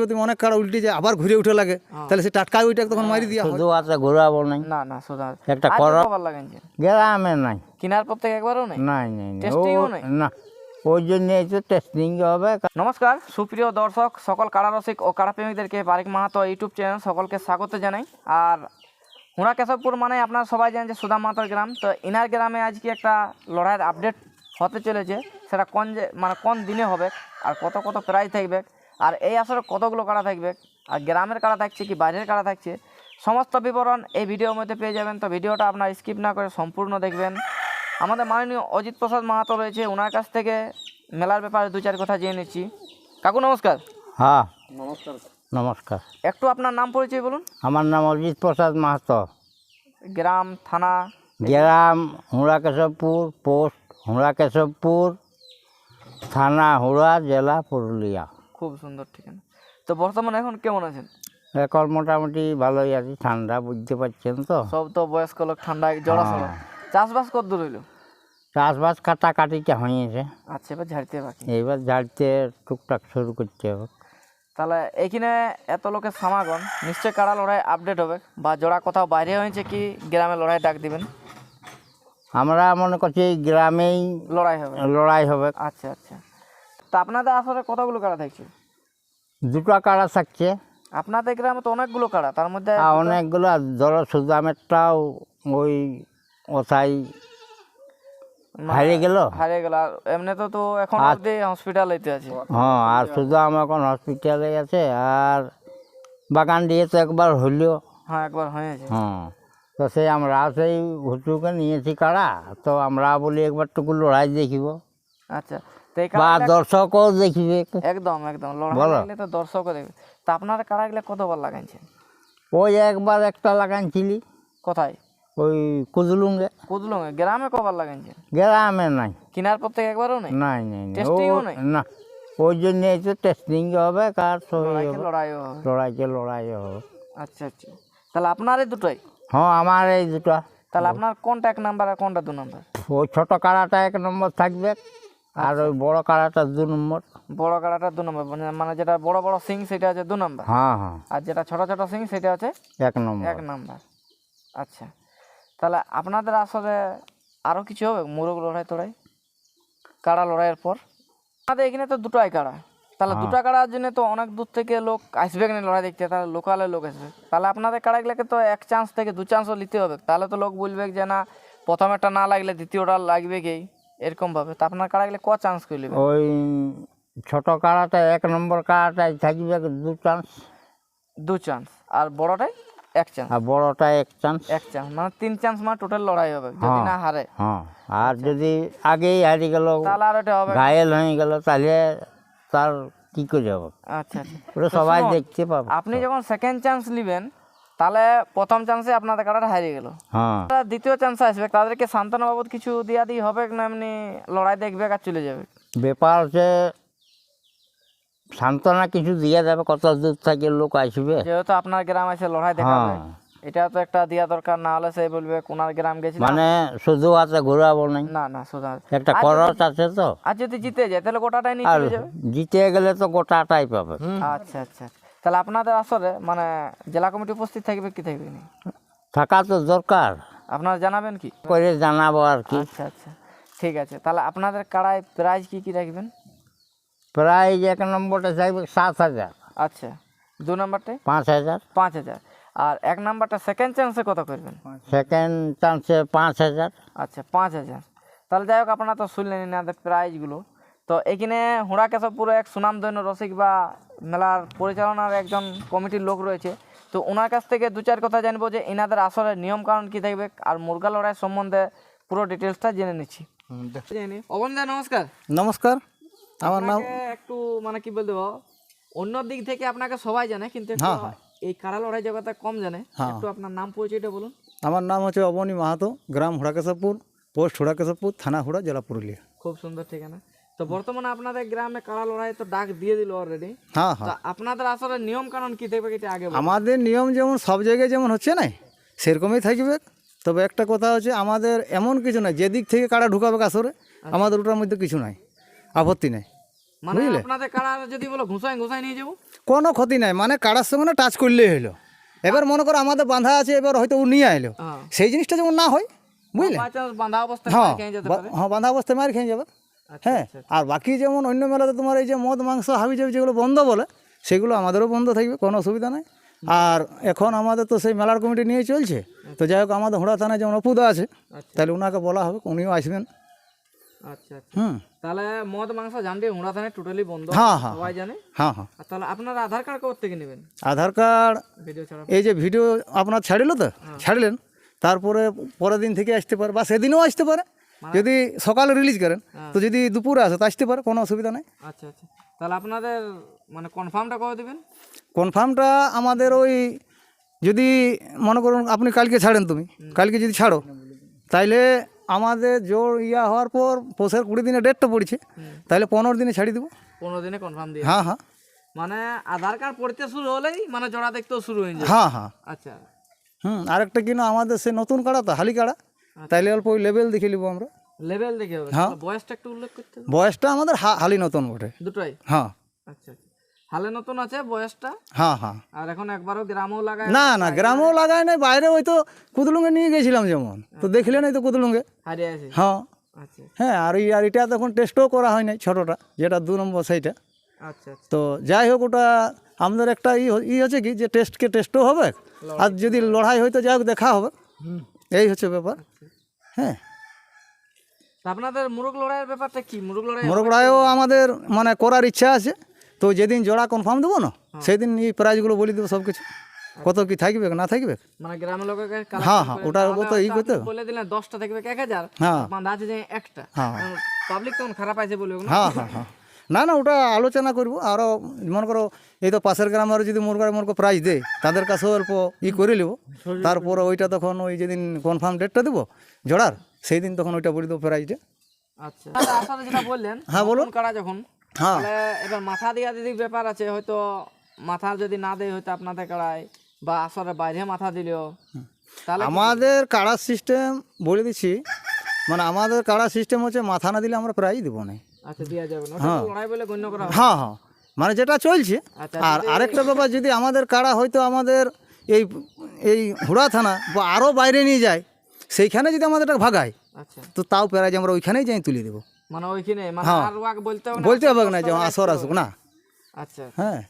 যদি অনেক কাড়া উল্টে যায় আবার ঘুরে উঠে লাগে তাহলে সে টাটকা ওইটা তখন মারি দিয়া হয়। শুধু ঘোরাবো নাই। না না সোজা একটা করো। গ্রামে নাই। কিনার পর থেকে একবারও নাই? নাই নাই। নাই? না ওই জন্য তো টেস্টিং হবে। নমস্কার সুপ্রিয় দর্শক সকল কাড়া রসিক ও কাড়া প্রেমিকদেরকে বারিক মাহাতো ইউটিউব চ্যানেল সকলকে স্বাগত জানাই। আর হুড়া কেশবপুর মানে আপনারা সবাই জানেন যে সুদাম মাহাতোর গ্রাম। তো ইনার গ্রামে আজকে একটা লড়াইয়ের আপডেট হতে চলেছে। সেটা কোন যে মানে কোন দিনে হবে আর কত কত প্রাইজ থাকবে আর এই আসরে কতগুলো কাড়া থাকবে? আর গ্রামের কাড়া থাকছে কি বাইরের কাড়া থাকছে? সমস্ত বিবরণ এই ভিডিওর মধ্যে পেয়ে যাবেন। তো ভিডিওটা আপনার স্কিপ না করে সম্পূর্ণ দেখবেন। আমাদের মাননীয় অজিত প্রসাদ মাহাতো রয়েছে। ওনার কাছ থেকে মেলার ব্যাপারে দু চার কথা জেনে নিচ্ছি। কাকু নমস্কার। হ্যাঁ। নমস্কার। নমস্কার। একটু আপনার নাম পরিচয় বলুন। আমার নাম অজিত প্রসাদ মাহাতো। গ্রাম থানা? গ্রাম হুড়া কেশবপুর পোস্ট হুড়া কেশবপুর থানা হুড়া জেলা পুরুলিয়া। খুব সুন্দর ঠিকানা। তো বর্তমানে এখন কেমন আছেন? এখন মোটামুটি ভালোই আছি ঠান্ডা বুঝতে পারছেন তো। সব তো বয়স্ক লোক ঠান্ডায় জড়া সড়া চাষবাস কত দূর হইল? চাষবাস কাটাকাটিটা হয়েছে। আচ্ছা এবার ঝাড়তে বাকি। এবার ঝাড়তে টুকটাক শুরু করতে হবে। তাহলে এইখানে এত লোকের সমাগম নিশ্চয় কারা লড়াই আপডেট হবে? বা জোড়া কোথাও বাইরে হয়েছে কি গ্রামে লড়াই ডাক দিবেন? আমরা মনে করছি গ্রামেই লড়াই হবে। লড়াই হবে। আচ্ছা আচ্ছা। তা আপনাদের আসলে কতগুলো কারা থাকছে দুটো কাড়া থাকছে। আপনাদের গ্রামে তো অনেকগুলো কাড়া তার মধ্যে অনেকগুলো ধরো সুদামেরটাও ওই ওথাই হারিয়ে গেল। হারিয়ে গেল আর এমনি তো তো এখন অবধি হসপিটালেতে আছে। হ্যাঁ আর সুদাম এখন হসপিটালে আছে আর বাগান দিয়ে তো একবার হইল। হ্যাঁ একবার হয়েছে। হ্যাঁ তো সেই আমরা সেই হুটুকে নিয়েছি কাড়া তো আমরা বলি একবার টুকু লড়াই দেখিব। আচ্ছা বা দর্শকও দেখিবে। একদম একদম। লড়াই তো দর্শকও দেখবে। তা আপনারা কতবার লাগাইছেন? ওই একবার একটা লাগাইছিলি। কোথায়? ওই কুদলুঙ্গে কুদলুং গ্রামে কবার লাগাইছেন? গ্রামে নাই। কিনার পর থেকে একবারও নাই? নাই নাই? না। ওই জন্য তো টেস্টিং হবে কার লড়াইকে হবে। লড়াইও লড়াইকে লড়াই হবে। আচ্ছা আচ্ছা। তাহলে আপনার এই দুটোই? হ্যাঁ আমার এই দুটো। তাহলে আপনার কোনটা এক নাম্বার আর কোনটা দু নাম্বার? ওই ছোট কাড়াটা এক নম্বর থাকবে। আর ওই বড় কাড়াটা দু নম্বর। বড় কাড়াটা দু নম্বর মানে- মানে যেটা বড় বড় সিং সেটা হচ্ছে দু নম্বর? হ্যাঁ হ্যাঁ। আর যেটা ছোট ছোট সিং সেটা হচ্ছে এক নম্বর। এক নাম্বার। আচ্ছা। তাহলে আপনাদের আসলে আরও কিছু হবে মোরগ লড়াই তোড়াই কাড়া লড়াইয়ের পর? আমাদের এখানে তো দুটোই কাড়া। তাহলে দুটা কাড়ার জন্য তো অনেক দূর থেকে লোক আসবে না লড়াই দেখতে। তাহলে লোকালে লোক আসবে। তাহলে আপনাদের কাড়াগুলোকে তো এক চান্স থেকে দু চান্সও নিতে হবে। তাহলে তো লোক বলবে যে না প্রথমেরটা না লাগলে দ্বিতীয়টা লাগবে কি? এরকম ভাবে। তা আপনার কাড়াগুলো ক চান্স করে ওই ছোট কাড়াটা এক নম্বর কাড়াটাই থাকবে দু চান্স দু চান্স আর বড়টাই এক চান্স আর বড়টা এক চান্স এক চান্স মানে তিন চান্স মানে টোটাল লড়াই হবে যদি না হারে। হ্যাঁ। আর যদি আগেই হারিয়ে গেল তাহলে আর ওটা হবে ঘায়েল হয়ে গেল তাহলে তার কি করে হবে? আচ্ছা আচ্ছা। ওটা সবাই দেখতে পাবে। আপনি যখন সেকেন্ড চান্স নেবেন তাহলে প্রথম চান্সে আপনাদের কাটাটা হারিয়ে গেল। হ্যাঁ। দ্বিতীয় চান্স আসবে তাদেরকে সান্ত্বনা বাবদ কিছু দিয়া দিয়ে হবে না এমনি লড়াই দেখবে আর চলে যাবে। ব্যাপার হচ্ছে সান্ত্বনা কিছু দিয়ে যাবে কত দূর থেকে লোক আসবে। যেহেতু আপনার গ্রাম আছে লড়াই দেখাবে হ্যাঁ। এটা তো একটা দিয়া দরকার না হলে সে বলবে কোনার গ্রাম গেছিল মানে শুধু হাতে ঘোরাবো নাই। না না সুধা একটা খরচ আছে তো। আর যদি জিতে যায় তাহলে গোটাটাই নিয়ে চলে যাবে? জিতে গেলে তো গোটাটাই পাবে। আচ্ছা আচ্ছা। তাহলে আপনাদের আসলে মানে জেলা কমিটি উপস্থিত থাকবে কি থাকবে না থাকা তো দরকার। আপনারা জানাবেন কি? করে জানাব আর কি। আচ্ছা আচ্ছা। ঠিক আছে তাহলে আপনাদের কাড়ায় প্রাইজ কি কি রাখবেন? প্রাইজ এক নম্বরটা চাইবে সাত হাজার। আচ্ছা দু নাম্বারটাই? পাঁচ হাজার। পাঁচ হাজার। আর এক নাম্বারটা সেকেন্ড চান্সে কত করবেন? সেকেন্ড চান্সে পাঁচ হাজার। আচ্ছা পাঁচ হাজার। তাহলে যাই হোক আপনারা তো শুনলেন এনাদের প্রাইজগুলো তো এখানে হুড়া কেশবপুরে এক সুনামধন্য রসিক বা মেলার পরিচালনার একজন কমিটির লোক রয়েছে। তো ওনার কাছ থেকে দু চার কথা জানব যে এনাদের আসলে নিয়ম কারণ কী থাকবে আর মুরগা লড়াই সম্বন্ধে পুরো ডিটেলসটা জেনে নিচ্ছি। নমস্কার। নমস্কার আমার নাম? একটু মানে কি বলতে অন্য দিক থেকে আপনাকে সবাই জানে কিন্তু হ্যাঁ, হ্যাঁ। এই কাড়া লড়াই জগতে কম জানে। হ্যাঁ। একটু আপনার নাম পরিচয়টা বলুন। আমার নাম হচ্ছে অবনী মাহাতো গ্রাম হুড়াকেশবপুর পোস্ট হুড়াকেশবপুর থানা হুড়া জেলা পুরুলিয়া। খুব সুন্দর ঠিকানা। তো বর্তমানে আপনাদের গ্রামে কাড়া লড়াই তো ডাক দিয়ে দিল অলরেডি হ্যাঁ হ্যাঁ। আপনাদের আসলে নিয়ম কানুন কি থাকবে এটা আগে আমাদের নিয়ম যেমন সব জায়গায় যেমন হচ্ছে না সেরকমই থাকবে। তবে একটা কথা হচ্ছে আমাদের এমন কিছু নাই যেদিক থেকে কাড়া ঢুকাবে আসরে আমাদের ওটার মধ্যে কিছু নাই আপত্তি নেই। মানে আপনাদের কাড়া যদি বলো ঘুষাই ঘুষাই নিয়ে যাব? কোনো ক্ষতি নাই মানে কাড়ার সঙ্গে না টাচ করলেই হলো। এবার মনে করো আমাদের বাঁধা আছে এবার হয়তো ও নিয়ে আইলো। হ্যাঁ। সেই জিনিসটা যেমন না হয় বুঝলে? বাঁধা অবস্থায় হ্যাঁ হ্যাঁ বাঁধা অবস্থায় মার খেয়ে যাবে। আচ্ছা হ্যাঁ আর বাকি যেমন অন্য মেলাতে তোমার এই যে মদ মাংস হাবি জাবি যেগুলো বন্ধ বলে সেগুলো আমাদেরও বন্ধ থাকবে কোনো অসুবিধা নাই। আর এখন আমাদের তো সেই মেলার কমিটি নিয়ে চলছে তো যাই হোক আমাদের হুড়া থানায় যেমন অপুদা আছে আচ্ছা। তাহলে ওনাকে বলা হবে উনিও আসবেন। আচ্ছা আচ্ছা। হুম। তাহলে মদ মাংস টোটালি বন্ধ হ্যাঁ হ্যাঁ সবাই জানে? হ্যাঁ হ্যাঁ। তাহলে আপনারা আধার কার্ড কোথা থেকে নেবেন? আধার কার্ড ভিডিও ছাড়া। এই যে ভিডিও আপনার ছাড়িল তো ছাড়লেন তারপরে পরের দিন থেকে আসতে পারে বা সেদিনও আসতে পারে। যদি সকালে রিলিজ করেন তো যদি দুপুরে আসে তো আসতে পারে কোনো অসুবিধা নেই। আচ্ছা আচ্ছা। তাহলে আপনাদের মানে কনফার্মটা করে দেবেন? কনফার্মটা আমাদের ওই যদি মনে করুন আপনি কালকে ছাড়েন তুমি কালকে যদি ছাড়ো তাইলে আমাদের জোর ইয়া হওয়ার পর পৌষের কুড়ি দিনে ডেটটা পড়ছে তাহলে পনেরো দিনে ছাড়ি দেবো। পনেরো দিনে কনফার্ম দিয়ে হ্যাঁ হ্যাঁ। মানে আধার কার্ড পড়তে শুরু হলেই মানে জোড়া দেখতেও শুরু হয়ে যায় হ্যাঁ হ্যাঁ। আচ্ছা। হুম আরেকটা কিনা আমাদের সে নতুন কাড়া তো হালি কাড়া। তাইলে অল্প ওই লেভেল দেখে নিবো আমরা। লেভেল দেখে হ্যাঁ। বয়সটা একটু উল্লেখ করতে বয়সটা আমাদের হালি নতুন বটে। দুটোই? হ্যাঁ। আচ্ছা আচ্ছা। হালে নতুন আছে বয়সটা? হ্যাঁ হ্যাঁ। আর এখন একবারও গ্রামও লাগায় না না গ্রামেও লাগায় নাই বাইরে ওই তো কুদলুঙ্গে নিয়ে গেছিলাম যেমন। তো দেখলে নাই তো কুদলুঙ্গে। হারিয়ে আছে হ্যাঁ। আচ্ছা হ্যাঁ আর আর এটা তখন টেস্টও করা হয় নাই ছোটোটা যেটা দু নম্বর সেইটা আচ্ছা আচ্ছা। তো যাই হোক ওটা আমাদের একটা ই ই হচ্ছে কি যে টেস্টকে টেস্টও হবে। আর যদি লড়াই হয়তো যাই হোক দেখা হবে। এই হচ্ছে ব্যাপার। হ্যাঁ। আপনাদের মুরগ লড়াইয়ের ব্যাপারটা কি? মুরগ লড়াই মোরগড়ায়ও আমাদের মানে করার ইচ্ছা আছে। তো যেদিন জোড়া কনফার্ম দেবো না সেদিন এই প্রাইজগুলো বলে দেবো সব কিছু কত কি থাকবে না থাকবে? মানে গ্রামের লোকের হ্যাঁ হ্যাঁ ওটার কত ই করতে হবে। বলে দিলেন দশটা থাকবে এক হাজার। হ্যাঁ। মানে আছে যে একটা। হ্যাঁ। পাবলিক তখন খারাপ আছে বলবে না হ্যাঁ হ্যাঁ হ্যাঁ। না না ওটা আলোচনা করব। আরও মনে করো এই তো পাশের গ্রামের যদি মুরগার মুরগো প্রাইজ দেয় তাদের কাছেও অল্প ই করে নেব। তারপর ওইটা তখন ওই যেদিন কনফার্ম ডেটটা দেবো জোড়ার সেই দিন তখন ওইটা বলে দেবো প্রাইজটা আচ্ছা। যেটা বললেন হ্যাঁ, বলুন। কাড়া যখন হ্যাঁ। এবার মাথা দিয়া দিদি ব্যাপার আছে হয়তো মাথা যদি না দেয় হয়তো আপনাদের কাড়ায় বা আসলে বাইরে মাথা দিলেও আমাদের কাড়া সিস্টেম বলে দিচ্ছি মানে আমাদের কাড়া সিস্টেম হচ্ছে মাথা না দিলে আমরা প্রাইজ দেবো না। আচ্ছা দেওয়া যাবে না। লড়াই বলে গণ্য করা হ্যাঁ হ্যাঁ। মানে যেটা চলছে। আচ্ছা আর আরেকটা ব্যাপার যদি আমাদের কাড়া হয়তো আমাদের এই এই হুড়া থানা বা আরও বাইরে নিয়ে যায় সেইখানে যদি আমাদের এটা ভাগায় আচ্ছা। তো তাও প্রাইজ আমরা ওইখানেই যাই তুলে দেবো। মানে ওইখানে মানে হ্যাঁ। বলতে হবে না যে আসর আসুক না। আচ্ছা হ্যাঁ।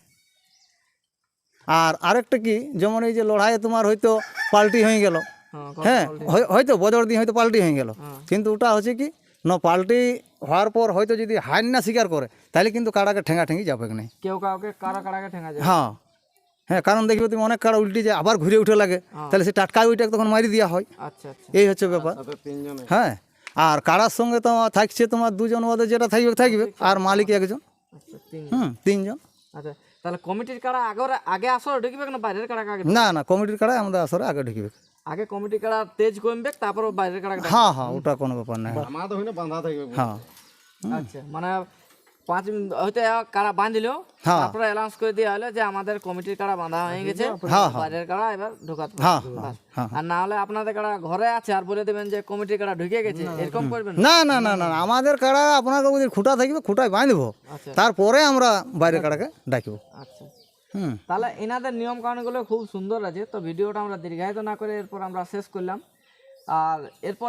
আর আরেকটা কি যেমন এই যে লড়াইয়ে তোমার হয়তো পাল্টি হয়ে গেল। হ্যাঁ হ্যাঁ হয়- হয়তো বদর দিন হয়তো পাল্টি হয়ে গেল। হ্যাঁ। কিন্তু ওটা হচ্ছে কি না পাল্টি হওয়ার পর হয়তো যদি হার না স্বীকার করে তাহলে কিন্তু কাড়াকে ঠেঙা ঠেঙি যাবে না কেউ কাউকে কারা কারাকে ঠেঙা যায় হ্যাঁ। হ্যাঁ কারণ দেখবে তুমি অনেক কাড়া উল্টে যায় আবার ঘুরে উঠে লাগে। তাহলে সে টাটকা ওইটা তখন মারি দেওয়া হয়। আচ্ছা আচ্ছা। এই হচ্ছে ব্যাপার। হ্যাঁ আর কাড়ার সঙ্গে তোমার থাকছে তোমার দুজন ওদের যেটা থাকবে থাকবে। আর মালিক একজন। আচ্ছা হুম তিনজন। আচ্ছা তাহলে কমিটির কাড়া আগে আগে আসর ঢুকবে না বাইরের কাড়া আগে না না কমিটির কাড়াই আমাদের আসরে আগে ঢুকবে। আগে কমিটির কাড়া তেজ কমবে তারপর বাইরের কাড়া হ্যাঁ হ্যাঁ ওটা কোনো ব্যাপার না। মা তো হইনা বাঁধা থাকবে হ্যাঁ। আচ্ছা মানে পাঁচ মিনিট হয়তো কাড়া বাঁধিল হ্যাঁ। তারপরে অ্যানাউন্স করে দেওয়া হলো যে আমাদের কমিটির কাড়া বাঁধা হয়ে গেছে হ্যাঁ, বাইরের কাড়া এবার ঢোকাতে হ্যাঁ। হ্যাঁ হ্যাঁ। আর না হলে আপনাদের কাড়া ঘরে আছে আর বলে দেবেন যে কমিটির কাড়া ঢুকে গেছে এরকম করবেন না? না না না আমাদের কাড়া আপনার যদি খুঁটা থাকবে খুঁটায় বাঁধবো। আচ্ছা। তারপরে আমরা বাইরের কাড়াকে ডাকবো। আচ্ছা হুম তাহলে এনাদের নিয়ম কানুনগুলো খুব সুন্দর আছে, তো ভিডিওটা আমরা দীর্ঘায়িত না করে এরপর আমরা শেষ করলাম। আর এরপর